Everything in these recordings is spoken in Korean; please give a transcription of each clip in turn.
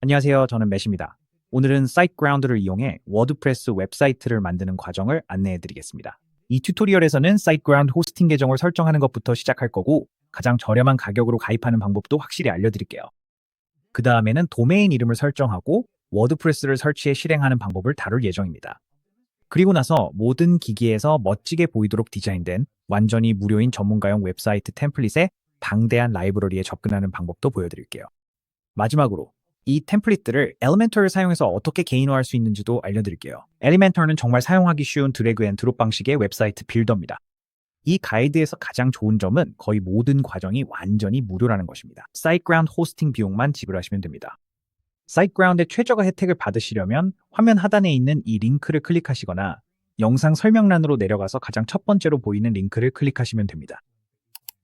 안녕하세요. 저는 매시입니다. 오늘은 사이트그라운드를 이용해 워드프레스 웹사이트를 만드는 과정을 안내해 드리겠습니다. 이 튜토리얼에서는 사이트그라운드 호스팅 계정을 설정하는 것부터 시작할 거고 가장 저렴한 가격으로 가입하는 방법도 확실히 알려드릴게요. 그 다음에는 도메인 이름을 설정하고 워드프레스를 설치해 실행하는 방법을 다룰 예정입니다. 그리고 나서 모든 기기에서 멋지게 보이도록 디자인된 완전히 무료인 전문가용 웹사이트 템플릿에 방대한 라이브러리에 접근하는 방법도 보여드릴게요. 마지막으로 이 템플릿들을 엘리멘터를 사용해서 어떻게 개인화할 수 있는지도 알려드릴게요. 엘리멘터는 정말 사용하기 쉬운 드래그 앤 드롭 방식의 웹사이트 빌더입니다. 이 가이드에서 가장 좋은 점은 거의 모든 과정이 완전히 무료라는 것입니다. 사이트그라운드 호스팅 비용만 지불하시면 됩니다. 사이트그라운드의 최저가 혜택을 받으시려면 화면 하단에 있는 이 링크를 클릭하시거나 영상 설명란으로 내려가서 가장 첫 번째로 보이는 링크를 클릭하시면 됩니다.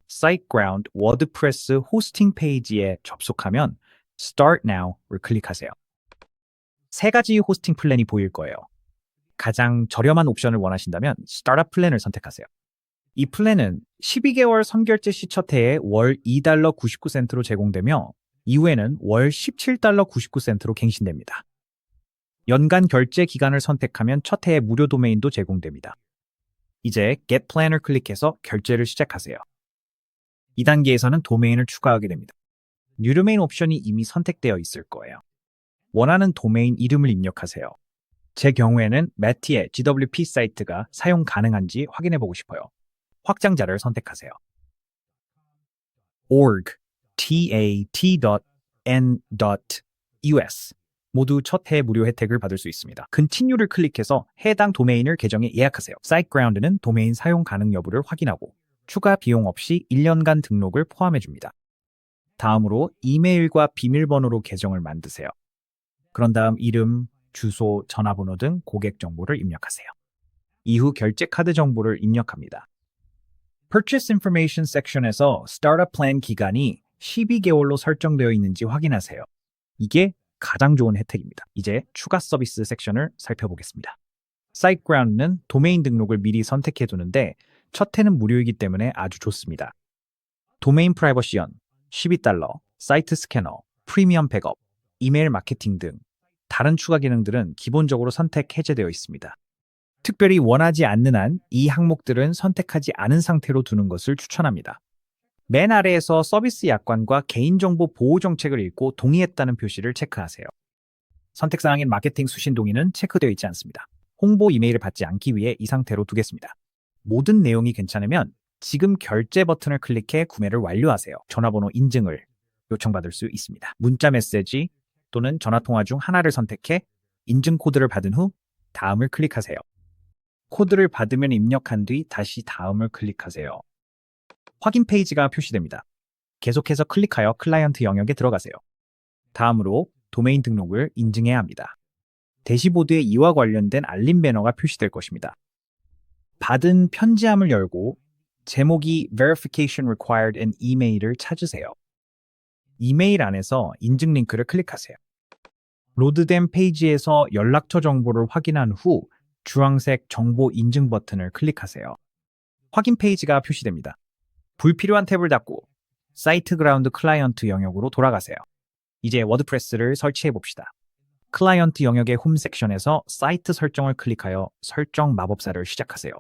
사이트그라운드 워드프레스 호스팅 페이지에 접속하면 Start Now를 클릭하세요. 세 가지 호스팅 플랜이 보일 거예요. 가장 저렴한 옵션을 원하신다면 스타트업 플랜을 선택하세요. 이 플랜은 12개월 선결제 시 첫 해에 월 2달러 99센트로 제공되며 이후에는 월 17달러 99센트로 갱신됩니다. 연간 결제 기간을 선택하면 첫 해에 무료 도메인도 제공됩니다. 이제 Get Plan을 클릭해서 결제를 시작하세요. 2단계에서는 도메인을 추가하게 됩니다. 뉴도메인 옵션이 이미 선택되어 있을 거예요. 원하는 도메인 이름을 입력하세요. 제 경우에는 매티의 GWP 사이트가 사용 가능한지 확인해 보고 싶어요. 확장자를 선택하세요. org, tat.n.us 모두 첫 해 무료 혜택을 받을 수 있습니다. Continue를 클릭해서 해당 도메인을 계정에 예약하세요. SiteGround는 도메인 사용 가능 여부를 확인하고 추가 비용 없이 1년간 등록을 포함해 줍니다. 다음으로 이메일과 비밀번호로 계정을 만드세요. 그런 다음 이름, 주소, 전화번호 등 고객 정보를 입력하세요. 이후 결제 카드 정보를 입력합니다. Purchase Information 섹션에서 스타트업 플랜 기간이 12개월로 설정되어 있는지 확인하세요. 이게 가장 좋은 혜택입니다. 이제 추가 서비스 섹션을 살펴보겠습니다. SiteGround는 도메인 등록을 미리 선택해 두는데 첫 해는 무료이기 때문에 아주 좋습니다. 도메인 프라이버시연, 12달러, 사이트 스캐너, 프리미엄 백업, 이메일 마케팅 등 다른 추가 기능들은 기본적으로 선택 해제되어 있습니다. 특별히 원하지 않는 한 이 항목들은 선택하지 않은 상태로 두는 것을 추천합니다. 맨 아래에서 서비스 약관과 개인정보 보호 정책을 읽고 동의했다는 표시를 체크하세요. 선택사항인 마케팅 수신 동의는 체크되어 있지 않습니다. 홍보 이메일을 받지 않기 위해 이 상태로 두겠습니다. 모든 내용이 괜찮으면 지금 결제 버튼을 클릭해 구매를 완료하세요. 전화번호 인증을 요청받을 수 있습니다. 문자 메시지 또는 전화 통화 중 하나를 선택해 인증 코드를 받은 후 다음을 클릭하세요. 코드를 받으면 입력한 뒤 다시 다음을 클릭하세요. 확인 페이지가 표시됩니다. 계속해서 클릭하여 클라이언트 영역에 들어가세요. 다음으로 도메인 등록을 인증해야 합니다. 대시보드에 이와 관련된 알림 배너가 표시될 것입니다. 받은 편지함을 열고 제목이 Verification Required in Email을 찾으세요. 이메일 안에서 인증 링크를 클릭하세요. 로드된 페이지에서 연락처 정보를 확인한 후 주황색 정보 인증 버튼을 클릭하세요. 확인 페이지가 표시됩니다. 불필요한 탭을 닫고 사이트 그라운드 클라이언트 영역으로 돌아가세요. 이제 워드프레스를 설치해 봅시다. 클라이언트 영역의 홈 섹션에서 사이트 설정을 클릭하여 설정 마법사를 시작하세요.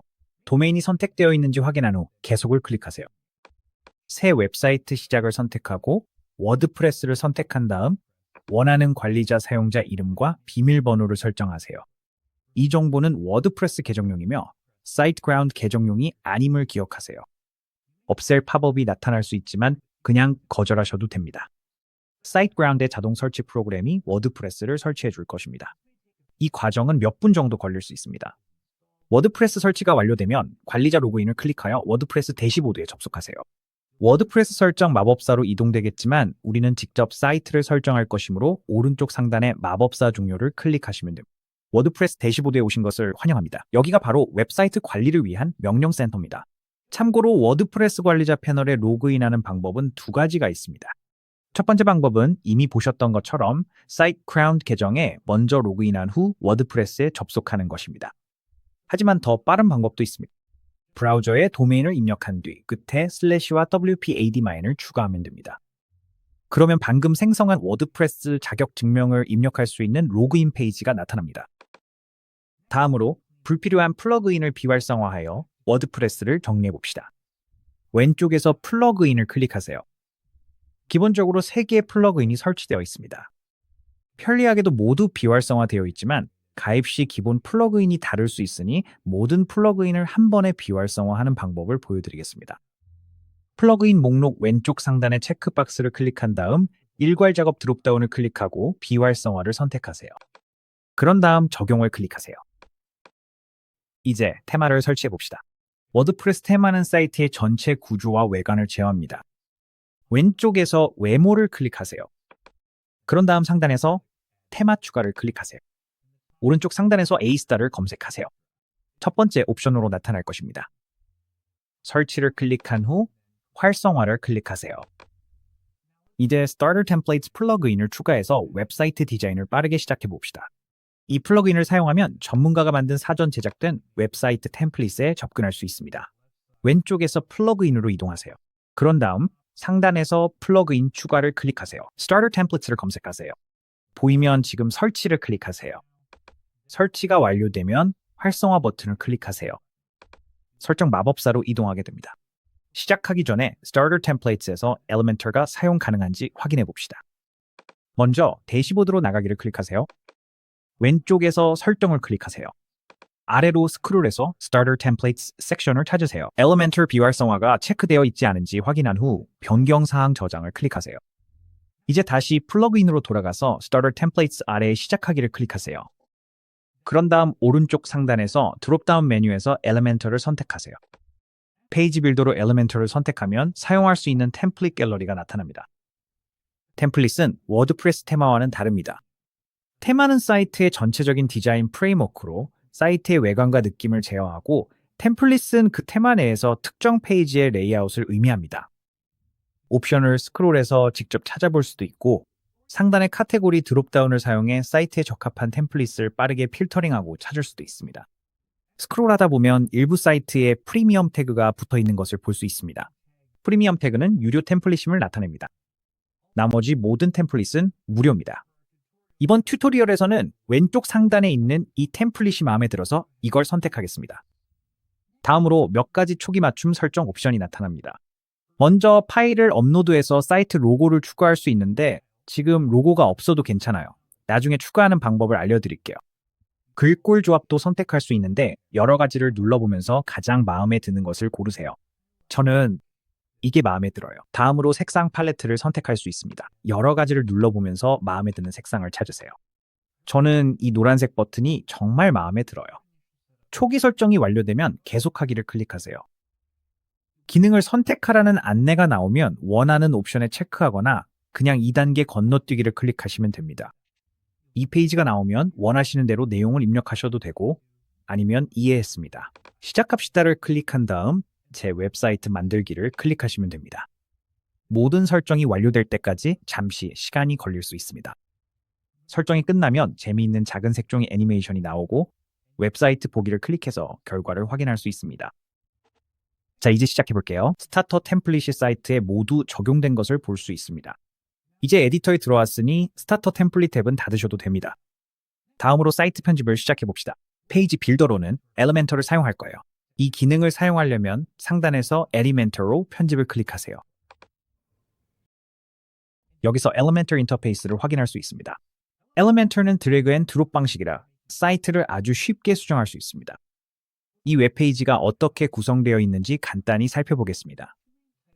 도메인이 선택되어 있는지 확인한 후 계속을 클릭하세요. 새 웹사이트 시작을 선택하고 워드프레스를 선택한 다음 원하는 관리자 사용자 이름과 비밀번호를 설정하세요. 이 정보는 워드프레스 계정용이며 사이트그라운드 계정용이 아님을 기억하세요. 없앨 팝업이 나타날 수 있지만 그냥 거절하셔도 됩니다. 사이트그라운드의 자동 설치 프로그램이 워드프레스를 설치해 줄 것입니다. 이 과정은 몇 분 정도 걸릴 수 있습니다. 워드프레스 설치가 완료되면 관리자 로그인을 클릭하여 워드프레스 대시보드에 접속하세요. 워드프레스 설정 마법사로 이동되겠지만 우리는 직접 사이트를 설정할 것이므로 오른쪽 상단의 마법사 종료를 클릭하시면 됩니다. 워드프레스 대시보드에 오신 것을 환영합니다. 여기가 바로 웹사이트 관리를 위한 명령 센터입니다. 참고로 워드프레스 관리자 패널에 로그인하는 방법은 두 가지가 있습니다. 첫 번째 방법은 이미 보셨던 것처럼 사이트 크라운드 계정에 먼저 로그인한 후 워드프레스에 접속하는 것입니다. 하지만 더 빠른 방법도 있습니다. 브라우저에 도메인을 입력한 뒤 끝에 슬래시와 wp-admine을 추가하면 됩니다. 그러면 방금 생성한 워드프레스 자격 증명을 입력할 수 있는 로그인 페이지가 나타납니다. 다음으로 불필요한 플러그인을 비활성화하여 워드프레스를 정리해 봅시다. 왼쪽에서 플러그인을 클릭하세요. 기본적으로 3개의 플러그인이 설치되어 있습니다. 편리하게도 모두 비활성화되어 있지만 가입 시 기본 플러그인이 다를 수 있으니 모든 플러그인을 한 번에 비활성화하는 방법을 보여드리겠습니다. 플러그인 목록 왼쪽 상단의 체크박스를 클릭한 다음 일괄 작업 드롭다운을 클릭하고 비활성화를 선택하세요. 그런 다음 적용을 클릭하세요. 이제 테마를 설치해 봅시다. 워드프레스 테마는 사이트의 전체 구조와 외관을 제어합니다. 왼쪽에서 외모를 클릭하세요. 그런 다음 상단에서 테마 추가를 클릭하세요. 오른쪽 상단에서 A스타를 검색하세요. 첫 번째 옵션으로 나타날 것입니다. 설치를 클릭한 후 활성화를 클릭하세요. 이제 Starter Templates 플러그인을 추가해서 웹사이트 디자인을 빠르게 시작해 봅시다. 이 플러그인을 사용하면 전문가가 만든 사전 제작된 웹사이트 템플릿에 접근할 수 있습니다. 왼쪽에서 플러그인으로 이동하세요. 그런 다음 상단에서 플러그인 추가를 클릭하세요. Starter Templates를 검색하세요. 보이면 지금 설치를 클릭하세요. 설치가 완료되면 활성화 버튼을 클릭하세요. 설정 마법사로 이동하게 됩니다. 시작하기 전에 Starter Templates에서 Elementor가 사용 가능한지 확인해 봅시다. 먼저 대시보드로 나가기를 클릭하세요. 왼쪽에서 설정을 클릭하세요. 아래로 스크롤해서 Starter Templates 섹션을 찾으세요. Elementor 비활성화가 체크되어 있지 않은지 확인한 후 변경 사항 저장을 클릭하세요. 이제 다시 플러그인으로 돌아가서 Starter Templates 아래에 시작하기를 클릭하세요. 그런 다음 오른쪽 상단에서 드롭다운 메뉴에서 Elementor를 선택하세요. 페이지 빌더로 Elementor를 선택하면 사용할 수 있는 템플릿 갤러리가 나타납니다. 템플릿은 워드프레스 테마와는 다릅니다. 테마는 사이트의 전체적인 디자인 프레임워크로 사이트의 외관과 느낌을 제어하고 템플릿은 그 테마 내에서 특정 페이지의 레이아웃을 의미합니다. 옵션을 스크롤해서 직접 찾아볼 수도 있고 상단의 카테고리 드롭다운을 사용해 사이트에 적합한 템플릿을 빠르게 필터링하고 찾을 수도 있습니다. 스크롤하다 보면 일부 사이트에 프리미엄 태그가 붙어 있는 것을 볼 수 있습니다. 프리미엄 태그는 유료 템플릿임을 나타냅니다. 나머지 모든 템플릿은 무료입니다. 이번 튜토리얼에서는 왼쪽 상단에 있는 이 템플릿이 마음에 들어서 이걸 선택하겠습니다. 다음으로 몇 가지 초기 맞춤 설정 옵션이 나타납니다. 먼저 파일을 업로드해서 사이트 로고를 추가할 수 있는데 지금 로고가 없어도 괜찮아요. 나중에 추가하는 방법을 알려드릴게요. 글꼴 조합도 선택할 수 있는데 여러 가지를 눌러보면서 가장 마음에 드는 것을 고르세요. 저는 이게 마음에 들어요. 다음으로 색상 팔레트를 선택할 수 있습니다. 여러 가지를 눌러보면서 마음에 드는 색상을 찾으세요. 저는 이 노란색 버튼이 정말 마음에 들어요. 초기 설정이 완료되면 계속하기를 클릭하세요. 기능을 선택하라는 안내가 나오면 원하는 옵션에 체크하거나 그냥 2단계 건너뛰기를 클릭하시면 됩니다. 이 페이지가 나오면 원하시는 대로 내용을 입력하셔도 되고 아니면 이해했습니다. 시작합시다를 클릭한 다음 제 웹사이트 만들기를 클릭하시면 됩니다. 모든 설정이 완료될 때까지 잠시 시간이 걸릴 수 있습니다. 설정이 끝나면 재미있는 작은 색종이 애니메이션이 나오고 웹사이트 보기를 클릭해서 결과를 확인할 수 있습니다. 자, 이제 시작해 볼게요. 스타터 템플릿이 사이트에 모두 적용된 것을 볼 수 있습니다. 이제 에디터에 들어왔으니 스타터 템플릿 탭은 닫으셔도 됩니다. 다음으로 사이트 편집을 시작해 봅시다. 페이지 빌더로는 엘리멘터를 사용할 거예요. 이 기능을 사용하려면 상단에서 엘리멘터로 편집을 클릭하세요. 여기서 엘리멘터 인터페이스를 확인할 수 있습니다. 엘리멘터는 드래그 앤 드롭 방식이라 사이트를 아주 쉽게 수정할 수 있습니다. 이 웹페이지가 어떻게 구성되어 있는지 간단히 살펴보겠습니다.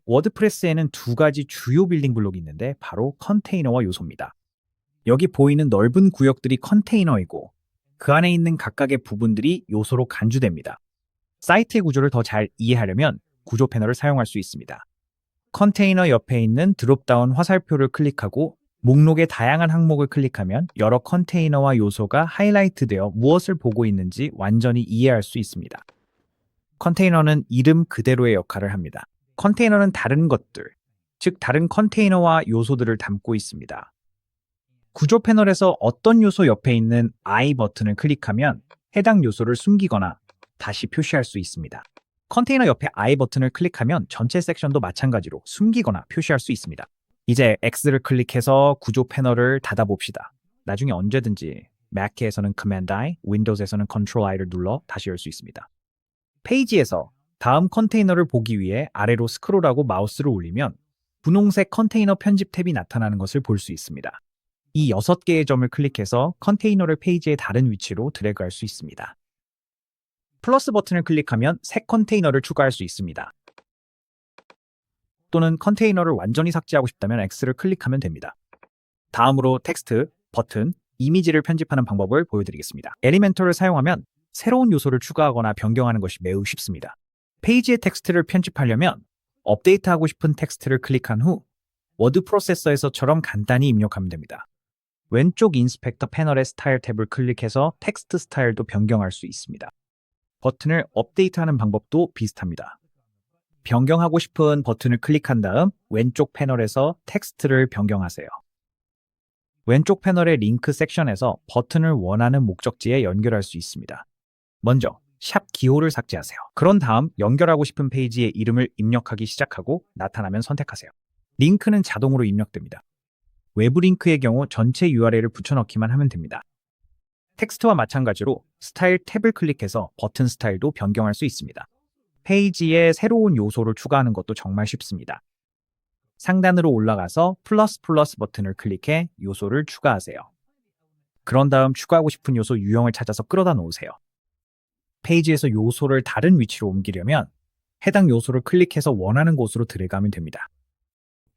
워드프레스에는 두 가지 주요 빌딩 블록이 있는데 바로 컨테이너와 요소입니다. 여기 보이는 넓은 구역들이 컨테이너이고 그 안에 있는 각각의 부분들이 요소로 간주됩니다. 사이트의 구조를 더 잘 이해하려면 구조 패널을 사용할 수 있습니다. 컨테이너 옆에 있는 드롭다운 화살표를 클릭하고 목록의 다양한 항목을 클릭하면 여러 컨테이너와 요소가 하이라이트되어 무엇을 보고 있는지 완전히 이해할 수 있습니다. 컨테이너는 이름 그대로의 역할을 합니다. 컨테이너는 다른 것들, 즉 다른 컨테이너와 요소들을 담고 있습니다. 구조 패널에서 어떤 요소 옆에 있는 I 버튼을 클릭하면 해당 요소를 숨기거나 다시 표시할 수 있습니다. 컨테이너 옆에 I 버튼을 클릭하면 전체 섹션도 마찬가지로 숨기거나 표시할 수 있습니다. 이제 X를 클릭해서 구조 패널을 닫아봅시다. 나중에 언제든지 Mac에서는 Command I, Windows에서는 Control I를 눌러 다시 열 수 있습니다. 페이지에서 다음 컨테이너를 보기 위해 아래로 스크롤하고 마우스를 올리면 분홍색 컨테이너 편집 탭이 나타나는 것을 볼 수 있습니다. 이 6개의 점을 클릭해서 컨테이너를 페이지의 다른 위치로 드래그할 수 있습니다. 플러스 버튼을 클릭하면 새 컨테이너를 추가할 수 있습니다. 또는 컨테이너를 완전히 삭제하고 싶다면 X를 클릭하면 됩니다. 다음으로 텍스트, 버튼, 이미지를 편집하는 방법을 보여드리겠습니다. 엘리멘터를 사용하면 새로운 요소를 추가하거나 변경하는 것이 매우 쉽습니다. 페이지의 텍스트를 편집하려면 업데이트하고 싶은 텍스트를 클릭한 후 워드 프로세서에서처럼 간단히 입력하면 됩니다. 왼쪽 인스펙터 패널의 스타일 탭을 클릭해서 텍스트 스타일도 변경할 수 있습니다. 버튼을 업데이트하는 방법도 비슷합니다. 변경하고 싶은 버튼을 클릭한 다음 왼쪽 패널에서 텍스트를 변경하세요. 왼쪽 패널의 링크 섹션에서 버튼을 원하는 목적지에 연결할 수 있습니다. 먼저 샵 기호를 삭제하세요. 그런 다음 연결하고 싶은 페이지의 이름을 입력하기 시작하고 나타나면 선택하세요. 링크는 자동으로 입력됩니다. 외부 링크의 경우 전체 URL을 붙여넣기만 하면 됩니다. 텍스트와 마찬가지로 스타일 탭을 클릭해서 버튼 스타일도 변경할 수 있습니다. 페이지에 새로운 요소를 추가하는 것도 정말 쉽습니다. 상단으로 올라가서 플러스 플러스 버튼을 클릭해 요소를 추가하세요. 그런 다음 추가하고 싶은 요소 유형을 찾아서 끌어다 놓으세요. 페이지에서 요소를 다른 위치로 옮기려면 해당 요소를 클릭해서 원하는 곳으로 드래그하면 됩니다.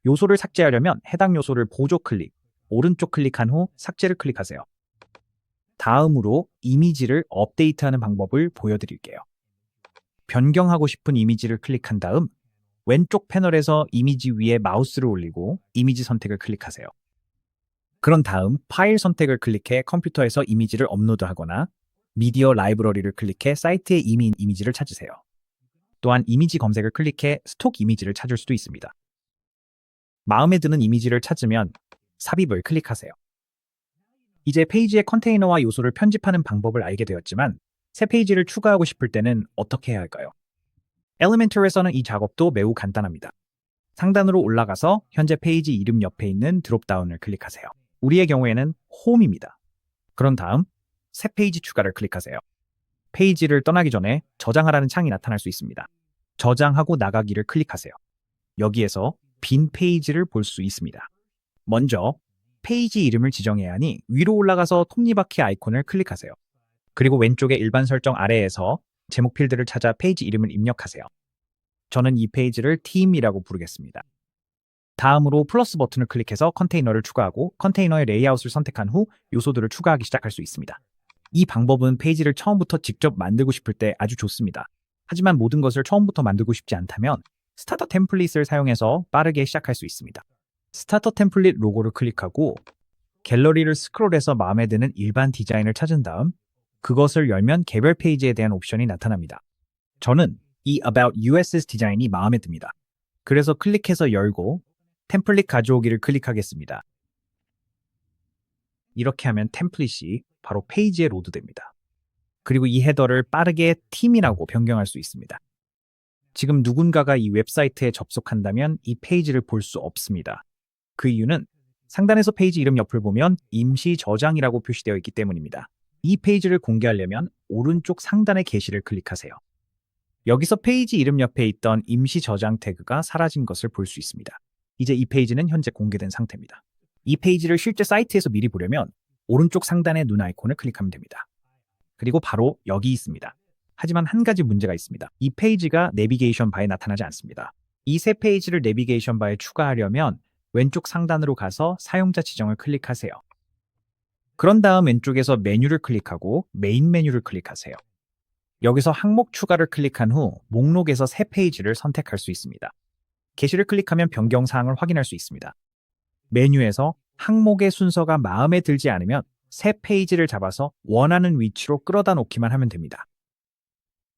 요소를 삭제하려면 해당 요소를 보조 클릭, 오른쪽 클릭한 후 삭제를 클릭하세요. 다음으로 이미지를 업데이트하는 방법을 보여드릴게요. 변경하고 싶은 이미지를 클릭한 다음 왼쪽 패널에서 이미지 위에 마우스를 올리고 이미지 선택을 클릭하세요. 그런 다음 파일 선택을 클릭해 컴퓨터에서 이미지를 업로드하거나 미디어 라이브러리를 클릭해 사이트에 이미 이미지를 찾으세요. 또한 이미지 검색을 클릭해 스톡 이미지를 찾을 수도 있습니다. 마음에 드는 이미지를 찾으면 삽입을 클릭하세요. 이제 페이지의 컨테이너와 요소를 편집하는 방법을 알게 되었지만 새 페이지를 추가하고 싶을 때는 어떻게 해야 할까요? 엘리멘터에서는 이 작업도 매우 간단합니다. 상단으로 올라가서 현재 페이지 이름 옆에 있는 드롭다운을 클릭하세요. 우리의 경우에는 홈입니다. 그런 다음 새 페이지 추가를 클릭하세요. 페이지를 떠나기 전에 저장하라는 창이 나타날 수 있습니다. 저장하고 나가기를 클릭하세요. 여기에서 빈 페이지를 볼 수 있습니다. 먼저 페이지 이름을 지정해야 하니 위로 올라가서 톱니바퀴 아이콘을 클릭하세요. 그리고 왼쪽의 일반 설정 아래에서 제목 필드를 찾아 페이지 이름을 입력하세요. 저는 이 페이지를 팀이라고 부르겠습니다. 다음으로 플러스 버튼을 클릭해서 컨테이너를 추가하고 컨테이너의 레이아웃을 선택한 후 요소들을 추가하기 시작할 수 있습니다. 이 방법은 페이지를 처음부터 직접 만들고 싶을 때 아주 좋습니다. 하지만 모든 것을 처음부터 만들고 싶지 않다면 스타터 템플릿을 사용해서 빠르게 시작할 수 있습니다. 스타터 템플릿 로고를 클릭하고 갤러리를 스크롤해서 마음에 드는 일반 디자인을 찾은 다음 그것을 열면 개별 페이지에 대한 옵션이 나타납니다. 저는 이 About USS 디자인이 마음에 듭니다. 그래서 클릭해서 열고 템플릿 가져오기를 클릭하겠습니다. 이렇게 하면 템플릿이 바로 페이지에 로드됩니다. 그리고 이 헤더를 빠르게 팀이라고 변경할 수 있습니다. 지금 누군가가 이 웹사이트에 접속한다면 이 페이지를 볼 수 없습니다. 그 이유는 상단에서 페이지 이름 옆을 보면 임시 저장이라고 표시되어 있기 때문입니다. 이 페이지를 공개하려면 오른쪽 상단의 게시를 클릭하세요. 여기서 페이지 이름 옆에 있던 임시 저장 태그가 사라진 것을 볼 수 있습니다. 이제 이 페이지는 현재 공개된 상태입니다. 이 페이지를 실제 사이트에서 미리 보려면 오른쪽 상단의 눈 아이콘을 클릭하면 됩니다. 그리고 바로 여기 있습니다. 하지만 한 가지 문제가 있습니다. 이 페이지가 내비게이션 바에 나타나지 않습니다. 이새 페이지를 내비게이션 바에 추가하려면 왼쪽 상단으로 가서 사용자 지정을 클릭하세요. 그런 다음 왼쪽에서 메뉴를 클릭하고 메인 메뉴를 클릭하세요. 여기서 항목 추가를 클릭한 후 목록에서 새 페이지를 선택할 수 있습니다. 게시를 클릭하면 변경 사항을 확인할 수 있습니다. 메뉴에서 항목의 순서가 마음에 들지 않으면 새 페이지를 잡아서 원하는 위치로 끌어다 놓기만 하면 됩니다.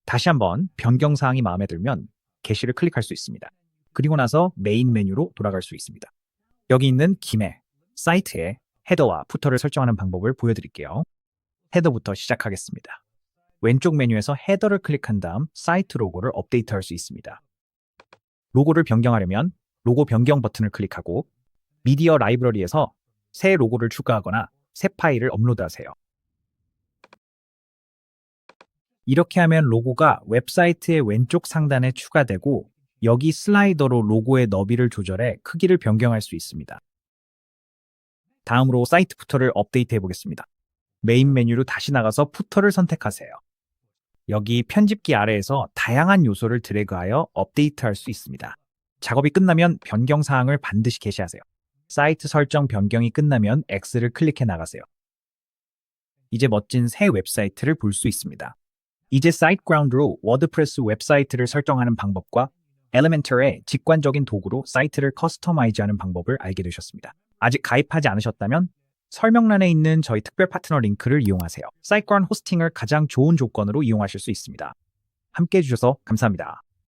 다시 한번 변경 사항이 마음에 들면 게시를 클릭할 수 있습니다. 그리고 나서 메인 메뉴로 돌아갈 수 있습니다. 여기 있는 김해 사이트에 헤더와 푸터를 설정하는 방법을 보여드릴게요. 헤더부터 시작하겠습니다. 왼쪽 메뉴에서 헤더를 클릭한 다음 사이트 로고를 업데이트할 수 있습니다. 로고를 변경하려면 로고 변경 버튼을 클릭하고 미디어 라이브러리에서 새 로고를 추가하거나 새 파일을 업로드하세요. 이렇게 하면 로고가 웹사이트의 왼쪽 상단에 추가되고 여기 슬라이더로 로고의 너비를 조절해 크기를 변경할 수 있습니다. 다음으로 사이트 푸터를 업데이트해 보겠습니다. 메인 메뉴로 다시 나가서 푸터를 선택하세요. 여기 편집기 아래에서 다양한 요소를 드래그하여 업데이트할 수 있습니다. 작업이 끝나면 변경 사항을 반드시 게시하세요. 사이트 설정 변경이 끝나면 X를 클릭해 나가세요. 이제 멋진 새 웹사이트를 볼 수 있습니다. 이제 사이트그라운드로 워드프레스 웹사이트를 설정하는 방법과 엘리멘터의 직관적인 도구로 사이트를 커스터마이즈하는 방법을 알게 되셨습니다. 아직 가입하지 않으셨다면 설명란에 있는 저희 특별 파트너 링크를 이용하세요. 사이트그라운드 호스팅을 가장 좋은 조건으로 이용하실 수 있습니다. 함께 해주셔서 감사합니다.